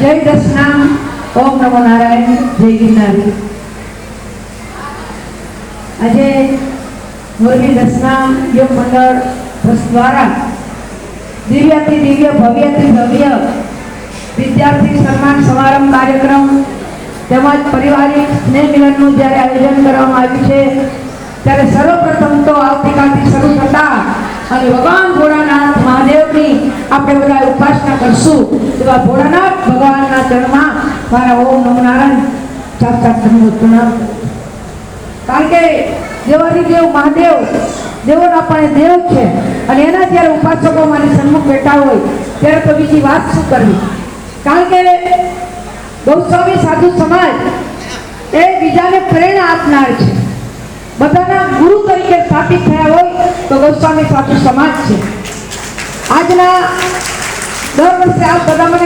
જય દશનામ ઓમ નમો નારાયણ. મુરલી દશનામ યોગ મંડળ દ્વારા દિવ્ય, ભવ્યથી ભવ્ય વિદ્યાર્થી સન્માન સમારંભ કાર્યક્રમ તેમજ પારિવારિક સ્નેહ મિલનનું જ્યારે આયોજન કરવામાં આવ્યું છે ત્યારે સર્વપ્રથમ તો આવતીકાલથી શરૂ થતા અને ભગવાન ભોળાનાથ મહાદેવની આપણે બધા ઉપાસના કરશું. એવા ભોળાનાથ ભગવાનના ચરણમાં મારા ઓમ નમ નારાયણ ચાર ચાર ધન્યવાદ પ્રણામ કારણ કે દેવાથી દેવ મહાદેવ, દેવોના પણ દેવ છે. અને એના જ્યારે ઉપાસકો મારી સન્મુખ બેઠા હોય, ત્યારે તો બીજી વાત શું કરવી? કારણ કે ગૌસ્વામી સાધુ સમાજ એ બીજાને પ્રેરણા આપનાર છે. બધાના ગુરુ તરીકે સ્થાપિત થયા હોય તો ગૌસ્વામી સાધુ સમાજ છે. આજના દર વર્ષે આ બધા મને બોલાવો છો